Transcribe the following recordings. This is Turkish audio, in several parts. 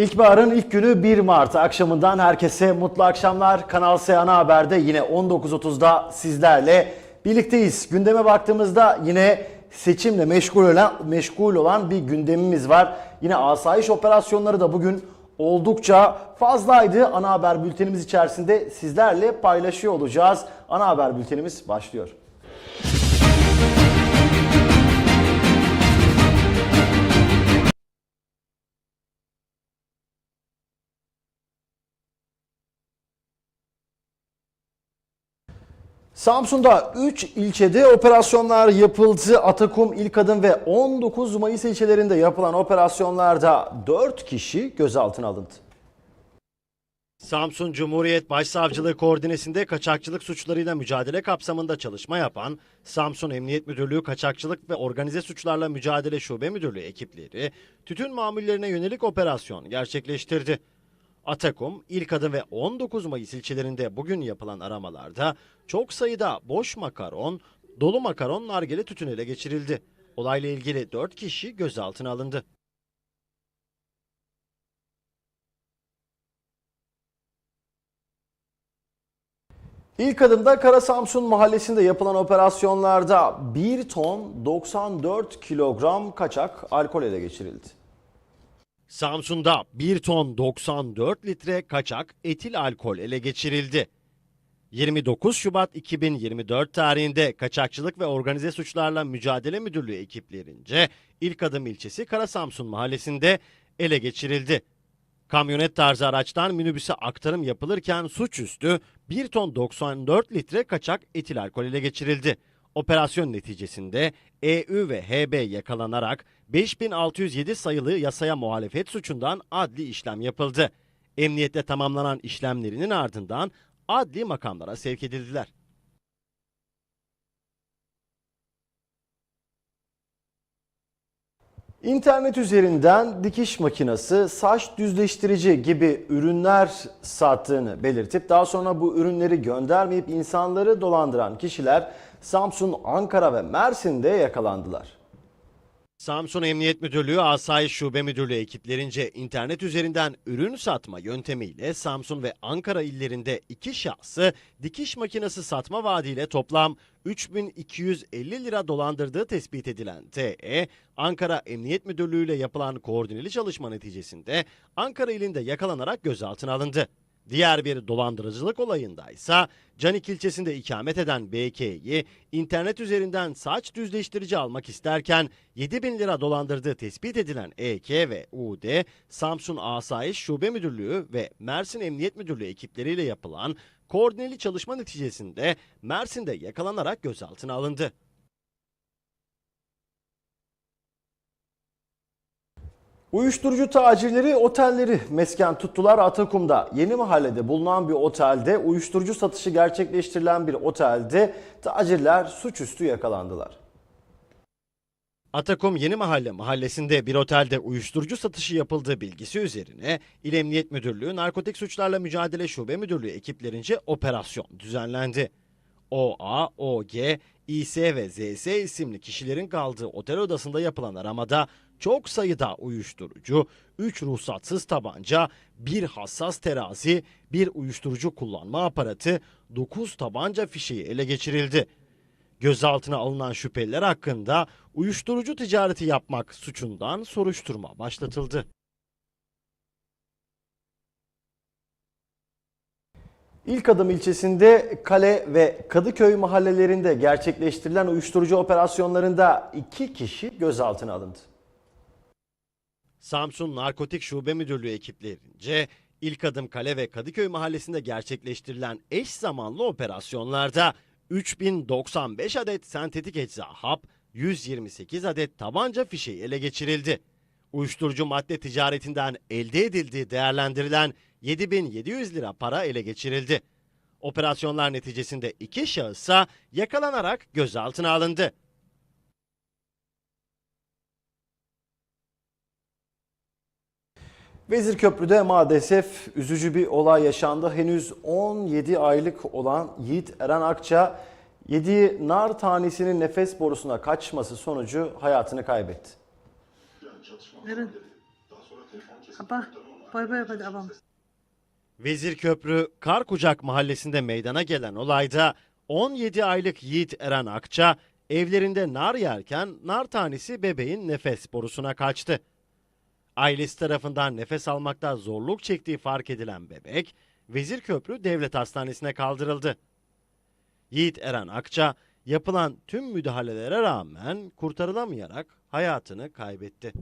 İlkbaharın ilk günü 1 Mart akşamından herkese mutlu akşamlar. Kanal S Ana Haber'de yine 19.30'da sizlerle birlikteyiz. Gündeme baktığımızda yine seçimle meşgul olan, meşgul olan bir gündemimiz var. Yine asayiş operasyonları da bugün oldukça fazlaydı. Ana haber bültenimiz içerisinde sizlerle paylaşıyor olacağız. Ana haber bültenimiz başlıyor. Samsun'da 3 ilçede operasyonlar yapıldı. Atakum, İlkadın ve 19 Mayıs ilçelerinde yapılan operasyonlarda 4 kişi gözaltına alındı. Samsun Cumhuriyet Başsavcılığı koordinesinde kaçakçılık suçlarıyla mücadele kapsamında çalışma yapan Samsun Emniyet Müdürlüğü Kaçakçılık ve Organize Suçlarla Mücadele Şube Müdürlüğü ekipleri tütün mamullerine yönelik operasyon gerçekleştirdi. Atakum, İlkadın ve 19 Mayıs ilçelerinde bugün yapılan aramalarda çok sayıda boş makaron, dolu makaron nargile tütün ele geçirildi. Olayla ilgili 4 kişi gözaltına alındı. İlk adımda Kara Samsun mahallesinde yapılan operasyonlarda 1 ton 94 kilogram kaçak alkol ele geçirildi. Samsun'da 1 ton 94 litre kaçak etil alkol ele geçirildi. 29 Şubat 2024 tarihinde Kaçakçılık ve Organize Suçlarla Mücadele Müdürlüğü ekiplerince İlk Adım ilçesi Karasamsun mahallesinde ele geçirildi. Kamyonet tarzı araçtan minibüse aktarım yapılırken suçüstü 1 ton 94 litre kaçak etil alkol ele geçirildi. Operasyon neticesinde EU ve HB yakalanarak 5607 sayılı yasaya muhalefet suçundan adli işlem yapıldı. Emniyette tamamlanan işlemlerinin ardından adli makamlara sevk edildiler. İnternet üzerinden dikiş makinesi, saç düzleştirici gibi ürünler sattığını belirtip daha sonra bu ürünleri göndermeyip insanları dolandıran kişiler Samsun, Ankara ve Mersin'de yakalandılar. Samsun Emniyet Müdürlüğü Asayiş Şube Müdürlüğü ekiplerince internet üzerinden ürün satma yöntemiyle Samsun ve Ankara illerinde iki şahsı dikiş makinesi satma vaadiyle toplam 3250 lira dolandırdığı tespit edilen TE, Ankara Emniyet Müdürlüğü ile yapılan koordineli çalışma neticesinde Ankara ilinde yakalanarak gözaltına alındı. Diğer bir dolandırıcılık olayında ise Canik ilçesinde ikamet eden BK'yi internet üzerinden saç düzleştirici almak isterken 7 bin lira dolandırdığı tespit edilen EK ve UD, Samsun Asayiş Şube Müdürlüğü ve Mersin Emniyet Müdürlüğü ekipleriyle yapılan koordineli çalışma neticesinde Mersin'de yakalanarak gözaltına alındı. Uyuşturucu tacirleri otelleri mesken tuttular Atakum'da. Yeni mahallede bulunan bir otelde uyuşturucu satışı gerçekleştirilen bir otelde tacirler suçüstü yakalandılar. Atakum Yeni Mahalle mahallesinde bir otelde uyuşturucu satışı yapıldığı bilgisi üzerine İl Emniyet Müdürlüğü Narkotik Suçlarla Mücadele Şube Müdürlüğü ekiplerince operasyon düzenlendi. OA, OG, İS ve ZS isimli kişilerin kaldığı otel odasında yapılan aramada çok sayıda uyuşturucu, 3 ruhsatsız tabanca, bir hassas terazi, bir uyuşturucu kullanma aparatı, 9 tabanca fişeği ele geçirildi. Gözaltına alınan şüpheliler hakkında uyuşturucu ticareti yapmak suçundan soruşturma başlatıldı. İlk adım ilçesinde Kale ve Kadıköy mahallelerinde gerçekleştirilen uyuşturucu operasyonlarında iki kişi gözaltına alındı. Samsun Narkotik Şube Müdürlüğü ekiplerince İlk Adım Kale ve Kadıköy mahallesinde gerçekleştirilen eş zamanlı operasyonlarda 3095 adet sentetik ecza hap, 128 adet tabanca fişeği ele geçirildi. Uyuşturucu madde ticaretinden elde edildiği değerlendirilen 7700 lira para ele geçirildi. Operasyonlar neticesinde iki şahısa yakalanarak gözaltına alındı. Vezirköprü'de maalesef üzücü bir olay yaşandı. Henüz 17 aylık olan Yiğit Eren Akça yediği nar tanesinin nefes borusuna kaçması sonucu hayatını kaybetti. Verin. Kapa. Bay bay hadi abam. Vezirköprü Karkucak mahallesinde meydana gelen olayda 17 aylık Yiğit Eren Akça evlerinde nar yerken nar tanesi bebeğin nefes borusuna kaçtı. Ailesi tarafından nefes almakta zorluk çektiği fark edilen bebek Vezirköprü Devlet Hastanesi'ne kaldırıldı. Yiğit Eren Akça yapılan tüm müdahalelere rağmen kurtarılamayarak hayatını kaybetti.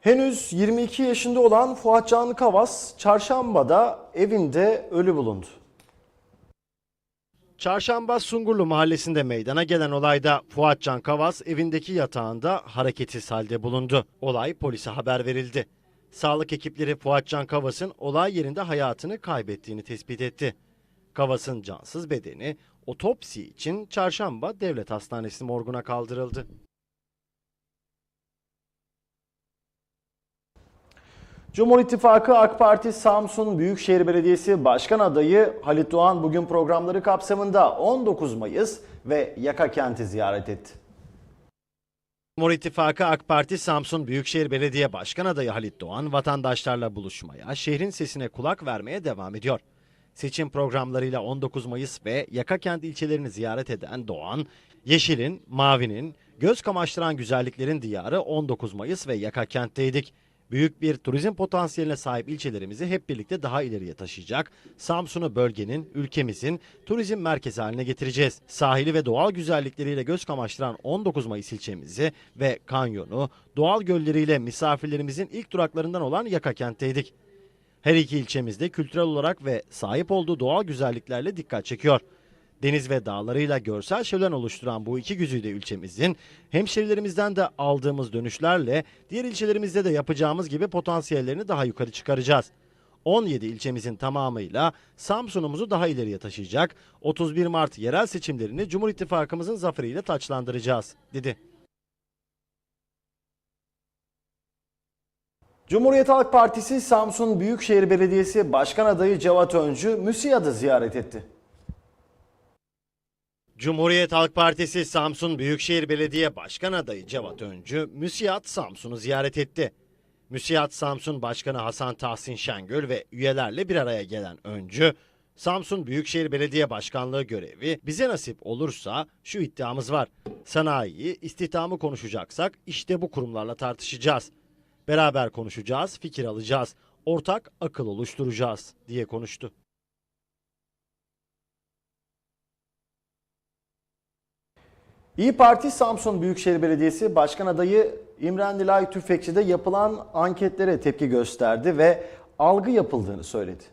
Henüz 22 yaşında olan Fuat Canlı Kavas çarşambada evinde ölü bulundu. Çarşamba Sungurlu mahallesinde meydana gelen olayda Fuat Can Kavas evindeki yatağında hareketsiz halde bulundu. Olay polise haber verildi. Sağlık ekipleri Fuat Can Kavas'ın olay yerinde hayatını kaybettiğini tespit etti. Kavas'ın cansız bedeni otopsi için Çarşamba Devlet Hastanesi morguna kaldırıldı. Cumhur İttifakı AK Parti Samsun Büyükşehir Belediyesi Başkan Adayı Halit Doğan bugün programları kapsamında 19 Mayıs ve Yaka Kent'i ziyaret etti. Cumhur İttifakı AK Parti Samsun Büyükşehir Belediye Başkan Adayı Halit Doğan vatandaşlarla buluşmaya, şehrin sesine kulak vermeye devam ediyor. Seçim programlarıyla 19 Mayıs ve Yakakent ilçelerini ziyaret eden Doğan, yeşilin, mavinin, göz kamaştıran güzelliklerin diyarı 19 Mayıs ve Yakakent'teydik. Büyük bir turizm potansiyeline sahip ilçelerimizi hep birlikte daha ileriye taşıyacak. Samsun'u bölgenin, ülkemizin turizm merkezi haline getireceğiz. Sahili ve doğal güzellikleriyle göz kamaştıran 19 Mayıs ilçemizi ve kanyonu, doğal gölleriyle misafirlerimizin ilk duraklarından olan Yakakent'teydik. Her iki ilçemizde kültürel olarak ve sahip olduğu doğal güzelliklerle dikkat çekiyor. Deniz ve dağlarıyla görsel şölen oluşturan bu iki güzide ilçemizin hemşerilerimizden de aldığımız dönüşlerle diğer ilçelerimizde de yapacağımız gibi potansiyellerini daha yukarı çıkaracağız. 17 ilçemizin tamamıyla Samsun'umuzu daha ileriye taşıyacak, 31 Mart yerel seçimlerini Cumhur İttifakımızın zaferiyle taçlandıracağız, dedi. Cumhuriyet Halk Partisi Samsun Büyükşehir Belediyesi Başkan Adayı Cevat Öncü MÜSİAD'ı ziyaret etti. Cumhuriyet Halk Partisi Samsun Büyükşehir Belediye Başkan Adayı Cevat Öncü, Müsiyat Samsun'u ziyaret etti. Müsiyat Samsun Başkanı Hasan Tahsin Şengül ve üyelerle bir araya gelen Öncü, Samsun Büyükşehir Belediye Başkanlığı görevi bize nasip olursa şu iddiamız var. Sanayiyi, istihdamı konuşacaksak işte bu kurumlarla tartışacağız. Beraber konuşacağız, fikir alacağız, ortak akıl oluşturacağız diye konuştu. İyi Parti Samsun Büyükşehir Belediyesi Başkan Adayı İmren Nilay Tüfekçi'de yapılan anketlere tepki gösterdi ve algı yapıldığını söyledi.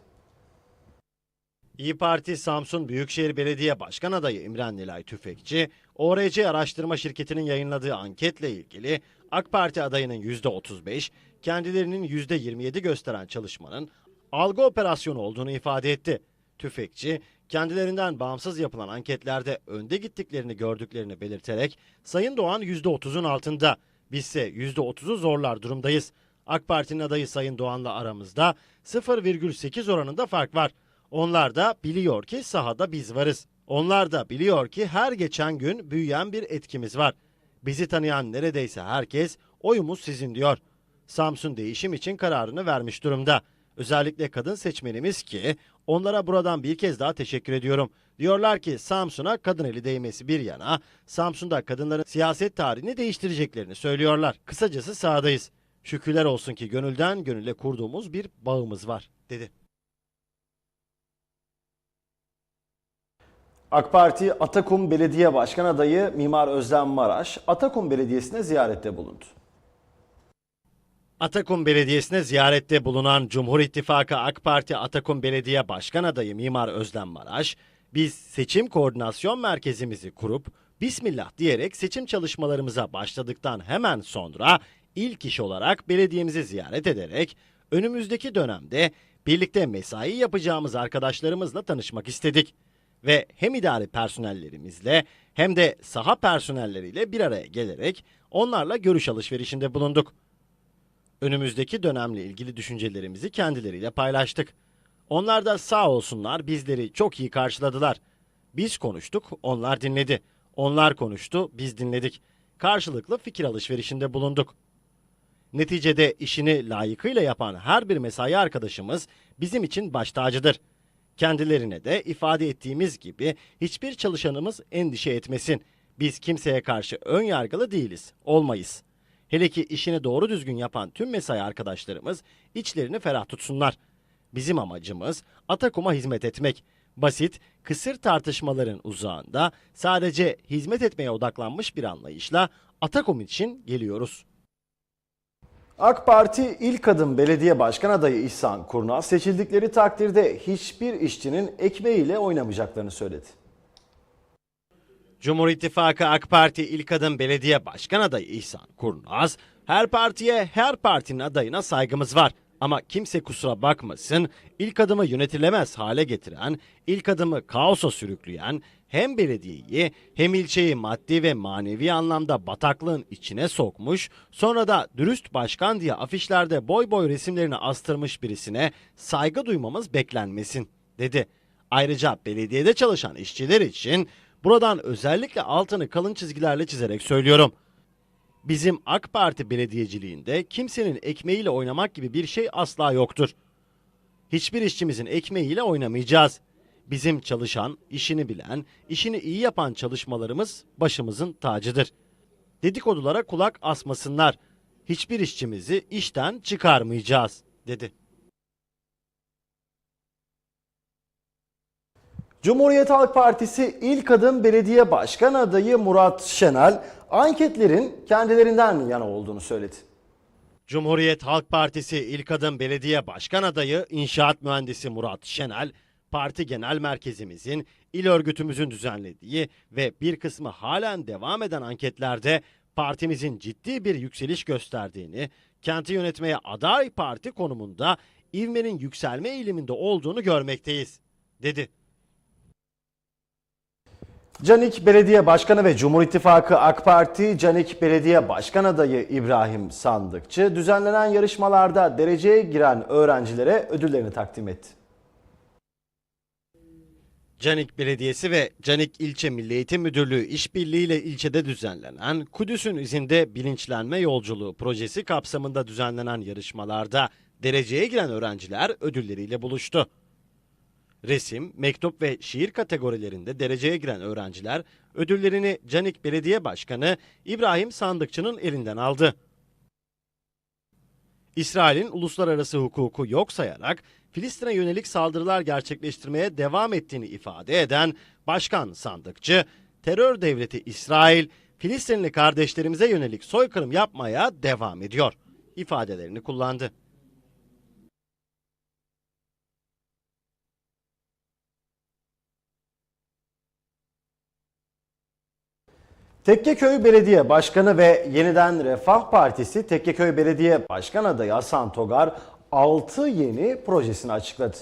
İyi Parti Samsun Büyükşehir Belediye Başkan Adayı İmren Nilay Tüfekçi, ORC Araştırma Şirketi'nin yayınladığı anketle ilgili AK Parti adayının %35, kendilerinin %27 gösteren çalışmanın algı operasyonu olduğunu ifade etti. Tüfekçi, kendilerinden bağımsız yapılan anketlerde önde gittiklerini gördüklerini belirterek Sayın Doğan %30'un altında, bizse %30'u zorlar durumdayız. AK Parti'nin adayı Sayın Doğan'la aramızda 0,8 oranında fark var. Onlar da biliyor ki sahada biz varız. Onlar da biliyor ki her geçen gün büyüyen bir etkimiz var. Bizi tanıyan neredeyse herkes oyumuz sizin diyor. Samsun değişim için kararını vermiş durumda. Özellikle kadın seçmenimiz ki onlara buradan bir kez daha teşekkür ediyorum. Diyorlar ki Samsun'a kadın eli değmesi bir yana Samsun'da kadınların siyaset tarihini değiştireceklerini söylüyorlar. Kısacası sahadayız. Şükürler olsun ki gönülden gönüle kurduğumuz bir bağımız var dedi. AK Parti Atakum Belediye Başkan Adayı Mimar Özlem Maraş, Atakum Belediyesi'ne ziyarette bulundu. Atakum Belediyesi'ne ziyarette bulunan Cumhur İttifakı AK Parti Atakum Belediye Başkan Adayı Mimar Özlem Maraş, biz seçim koordinasyon merkezimizi kurup Bismillah diyerek seçim çalışmalarımıza başladıktan hemen sonra ilk iş olarak belediyemizi ziyaret ederek önümüzdeki dönemde birlikte mesai yapacağımız arkadaşlarımızla tanışmak istedik ve hem idari personellerimizle hem de saha personelleriyle bir araya gelerek onlarla görüş alışverişinde bulunduk. Önümüzdeki dönemle ilgili düşüncelerimizi kendileriyle paylaştık. Onlar da sağ olsunlar bizleri çok iyi karşıladılar. Biz konuştuk, onlar dinledi. Onlar konuştu, biz dinledik. Karşılıklı fikir alışverişinde bulunduk. Neticede işini layıkıyla yapan her bir mesai arkadaşımız bizim için baş tacıdır. Kendilerine de ifade ettiğimiz gibi hiçbir çalışanımız endişe etmesin. Biz kimseye karşı ön yargılı değiliz, olmayız. Hele ki işini doğru düzgün yapan tüm mesai arkadaşlarımız içlerini ferah tutsunlar. Bizim amacımız Atakum'a hizmet etmek. Basit, kısır tartışmaların uzağında sadece hizmet etmeye odaklanmış bir anlayışla Atakum için geliyoruz. AK Parti ilk adım belediye başkan adayı İhsan Kurnaz seçildikleri takdirde hiçbir işçinin ekmeğiyle oynamayacaklarını söyledi. Cumhur İttifakı AK Parti ilk adım belediye başkan adayı İhsan Kurnaz, her partiye her partinin adayına saygımız var. Ama kimse kusura bakmasın ilk adımı yönetilemez hale getiren, ilk adımı kaosa sürükleyen hem belediyeyi hem ilçeyi maddi ve manevi anlamda bataklığın içine sokmuş, sonra da dürüst başkan diye afişlerde boy boy resimlerini astırmış birisine saygı duymamız beklenmesin, dedi. Ayrıca belediyede çalışan işçiler için buradan özellikle altını kalın çizgilerle çizerek söylüyorum. Bizim AK Parti belediyeciliğinde kimsenin ekmeğiyle oynamak gibi bir şey asla yoktur. Hiçbir işçimizin ekmeğiyle oynamayacağız. Bizim çalışan, işini bilen, işini iyi yapan çalışmalarımız başımızın tacıdır. Dedikodulara kulak asmasınlar. Hiçbir işçimizi işten çıkarmayacağız, dedi. Cumhuriyet Halk Partisi ilk adım belediye başkan adayı Murat Şenel anketlerin kendilerinden yana olduğunu söyledi. Cumhuriyet Halk Partisi ilk adım belediye başkan adayı inşaat mühendisi Murat Şenel, parti genel merkezimizin, il örgütümüzün düzenlediği ve bir kısmı halen devam eden anketlerde partimizin ciddi bir yükseliş gösterdiğini, kenti yönetmeye aday parti konumunda ivmenin yükselme eğiliminde olduğunu görmekteyiz, dedi. Canik Belediye Başkanı ve Cumhur İttifakı AK Parti Canik Belediye Başkan adayı İbrahim Sandıkçı düzenlenen yarışmalarda dereceye giren öğrencilere ödüllerini takdim etti. Canik Belediyesi ve Canik İlçe Milli Eğitim Müdürlüğü işbirliğiyle ilçede düzenlenen Kudüs'ün izinde bilinçlenme yolculuğu projesi kapsamında düzenlenen yarışmalarda dereceye giren öğrenciler ödülleriyle buluştu. Resim, mektup ve şiir kategorilerinde dereceye giren öğrenciler ödüllerini Canik Belediye Başkanı İbrahim Sandıkçı'nın elinden aldı. İsrail'in uluslararası hukuku yok sayarak Filistin'e yönelik saldırılar gerçekleştirmeye devam ettiğini ifade eden Başkan Sandıkçı, terör devleti İsrail, Filistinli kardeşlerimize yönelik soykırım yapmaya devam ediyor ifadelerini kullandı. Tekkeköy Belediye Başkanı ve Yeniden Refah Partisi Tekkeköy Belediye Başkan adayı Hasan Togar 6 yeni projesini açıkladı.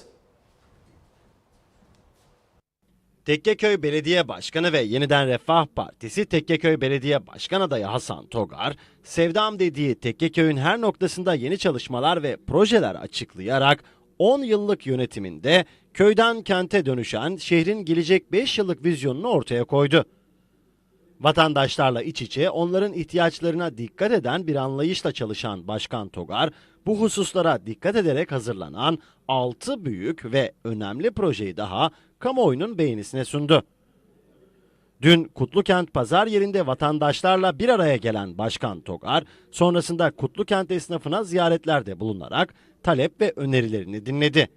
Tekkeköy Belediye Başkanı ve Yeniden Refah Partisi Tekkeköy Belediye Başkan adayı Hasan Togar, Sevdam dediği Tekkeköy'ün her noktasında yeni çalışmalar ve projeler açıklayarak 10 yıllık yönetiminde köyden kente dönüşen şehrin gelecek 5 yıllık vizyonunu ortaya koydu. Vatandaşlarla iç içe onların ihtiyaçlarına dikkat eden bir anlayışla çalışan Başkan Togar, bu hususlara dikkat ederek hazırlanan 6 büyük ve önemli projeyi daha kamuoyunun beğenisine sundu. Dün Kutlukent pazar yerinde vatandaşlarla bir araya gelen Başkan Togar, sonrasında Kutlukent esnafına ziyaretlerde bulunarak talep ve önerilerini dinledi.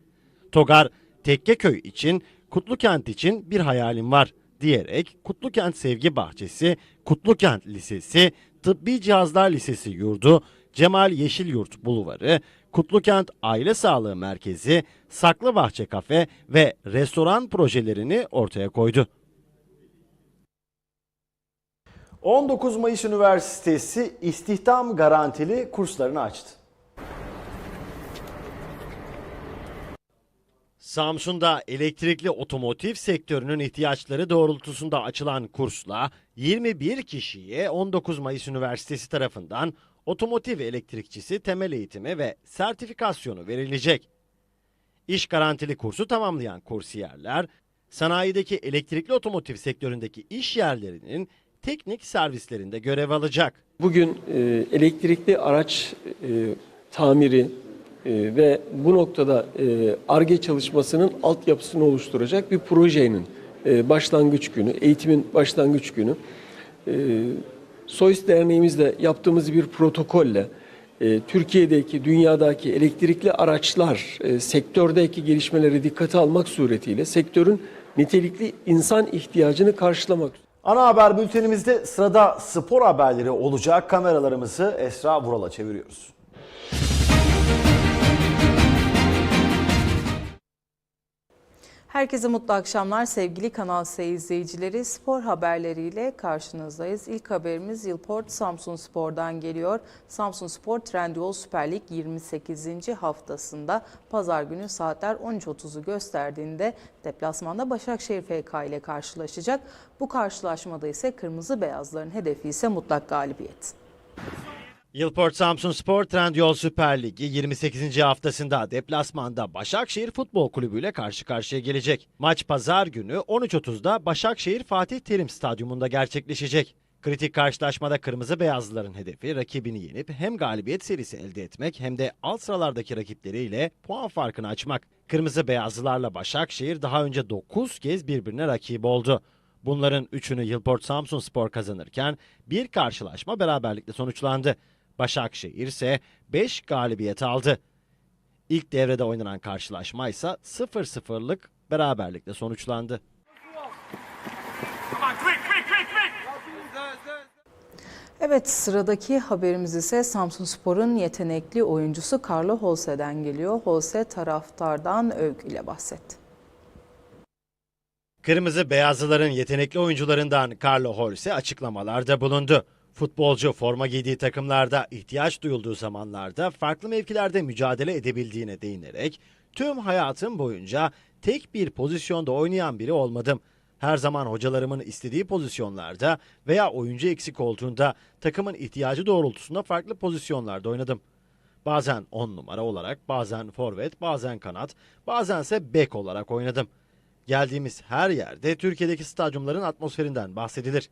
Togar, Tekkeköy için, Kutlukent için bir hayalim var diyerek Kutlukent Sevgi Bahçesi, Kutlukent Lisesi, Tıbbi Cihazlar Lisesi Yurdu, Cemal Yeşilyurt Bulvarı, Kutlukent Aile Sağlığı Merkezi, Saklı Bahçe Kafe ve restoran projelerini ortaya koydu. 19 Mayıs Üniversitesi istihdam garantili kurslarını açtı. Samsun'da elektrikli otomotiv sektörünün ihtiyaçları doğrultusunda açılan kursla 21 kişiye 19 Mayıs Üniversitesi tarafından otomotiv elektrikçisi temel eğitimi ve sertifikasyonu verilecek. İş garantili kursu tamamlayan kursiyerler sanayideki elektrikli otomotiv sektöründeki iş yerlerinin teknik servislerinde görev alacak. Bugün e, elektrikli araç e, tamiri e, ve bu noktada ARGE çalışmasının altyapısını oluşturacak bir projenin e, başlangıç günü, eğitimin başlangıç günü. E, SOIS Derneğimizle yaptığımız bir protokolle e, Türkiye'deki, dünyadaki elektrikli araçlar e, sektördeki gelişmeleri dikkate almak suretiyle sektörün nitelikli insan ihtiyacını karşılamak Ana haber bültenimizde sırada spor haberleri olacak. Kameralarımızı Esra Vural'a çeviriyoruz. Herkese mutlu akşamlar sevgili Kanal S izleyicileri. Spor haberleriyle karşınızdayız. İlk haberimiz Yılport Samsun Spor'dan geliyor. Samsun Spor Trendyol Süper Lig 28. haftasında pazar günü saatler 13.30'u gösterdiğinde deplasmanda Başakşehir FK ile karşılaşacak. Bu karşılaşmada ise Kırmızı Beyazların hedefi ise mutlak galibiyet. Yılport Samsun Spor Trendyol Süper Ligi 28. haftasında deplasmanda Başakşehir Futbol Kulübü ile karşı karşıya gelecek. Maç pazar günü 13.30'da Başakşehir Fatih Terim Stadyumunda gerçekleşecek. Kritik karşılaşmada Kırmızı Beyazlıların hedefi rakibini yenip hem galibiyet serisi elde etmek hem de alt sıralardaki rakipleriyle puan farkını açmak. Kırmızı Beyazlılarla Başakşehir daha önce 9 kez birbirine rakip oldu. Bunların 3'ünü Yılport Samsun Spor kazanırken bir karşılaşma beraberlikle sonuçlandı. Başakşehir ise 5 galibiyet aldı. İlk devrede oynanan karşılaşma ise 0-0'lık beraberlikle sonuçlandı. Evet sıradaki haberimiz ise Samsun Spor'un yetenekli oyuncusu Carlo Holse'den geliyor. Holse taraftardan övgüyle bahsetti. Kırmızı Beyazlıların yetenekli oyuncularından Carlo Holse açıklamalarda bulundu. Futbolcu forma giydiği takımlarda ihtiyaç duyulduğu zamanlarda farklı mevkilerde mücadele edebildiğine değinerek tüm hayatım boyunca tek bir pozisyonda oynayan biri olmadım. Her zaman hocalarımın istediği pozisyonlarda veya oyuncu eksik olduğunda takımın ihtiyacı doğrultusunda farklı pozisyonlarda oynadım. Bazen 10 numara olarak, bazen forvet, bazen kanat, bazense bek olarak oynadım. Geldiğimiz her yerde Türkiye'deki stadyumların atmosferinden bahsedilir.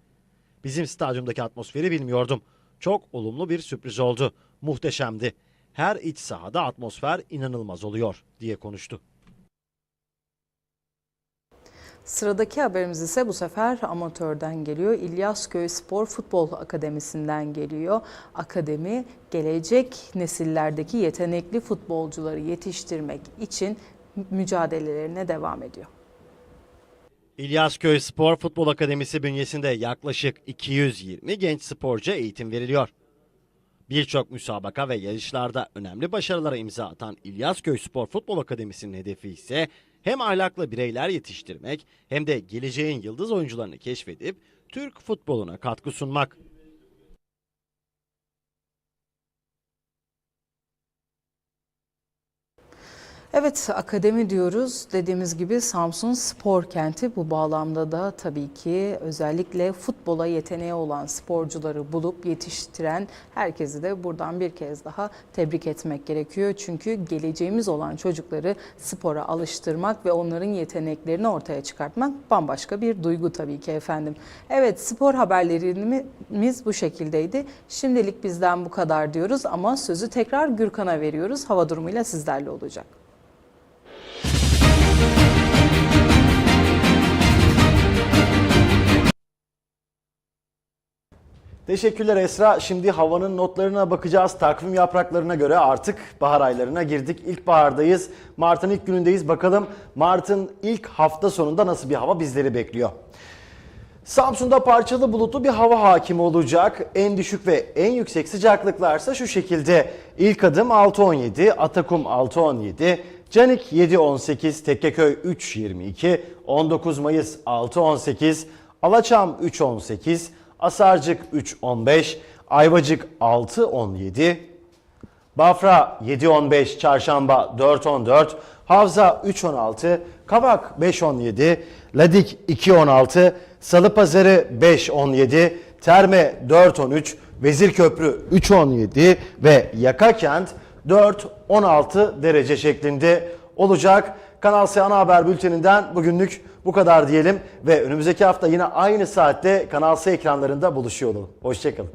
Bizim stadyumdaki atmosferi bilmiyordum. Çok olumlu bir sürpriz oldu. Muhteşemdi. Her iç sahada atmosfer inanılmaz oluyor diye konuştu. Sıradaki haberimiz ise bu sefer amatörden geliyor. İlyasköy Spor Futbol Akademisi'nden geliyor. Akademi gelecek nesillerdeki yetenekli futbolcuları yetiştirmek için mücadelelerine devam ediyor. İlyasköy Spor Futbol Akademisi bünyesinde yaklaşık 220 genç sporcu eğitim veriliyor. Birçok müsabaka ve yarışlarda önemli başarılara imza atan İlyasköy Spor Futbol Akademisi'nin hedefi ise hem ahlaklı bireyler yetiştirmek hem de geleceğin yıldız oyuncularını keşfedip Türk futboluna katkı sunmak. Evet akademi diyoruz. Dediğimiz gibi Samsun spor kenti bu bağlamda da tabii ki özellikle futbola yeteneği olan sporcuları bulup yetiştiren herkesi de buradan bir kez daha tebrik etmek gerekiyor. Çünkü geleceğimiz olan çocukları spora alıştırmak ve onların yeteneklerini ortaya çıkartmak bambaşka bir duygu tabii ki efendim. Evet spor haberlerimiz bu şekildeydi. Şimdilik bizden bu kadar diyoruz ama sözü tekrar Gürkan'a veriyoruz. Hava durumuyla sizlerle olacak. Teşekkürler Esra. Şimdi havanın notlarına bakacağız. Takvim yapraklarına göre artık bahar aylarına girdik. İlkbahardayız. Mart'ın ilk günündeyiz. Bakalım Mart'ın ilk hafta sonunda nasıl bir hava bizleri bekliyor. Samsun'da parçalı bulutlu bir hava hakim olacak. En düşük ve en yüksek sıcaklıklarsa şu şekilde. İlk adım 6.17, Atakum 6.17, Canik 7.18, Tekkeköy 3.22, 19 Mayıs 6.18, Alaçam 3.18, Asarcık 3.15, Ayvacık 6.17, Bafra 7.15, Çarşamba 4.14, Havza 3.16, Kavak 5.17, Ladik 2.16, Salıpazarı 5.17, Terme 4.13, Vezirköprü 3.17 ve Yakakent 4.16 derece şeklinde olacak. Kanal S Ana Haber Bülteninden bugünlük Bu kadar diyelim ve önümüzdeki hafta yine aynı saatte Kanal S ekranlarında buluşuyor olalım. Hoşçakalın.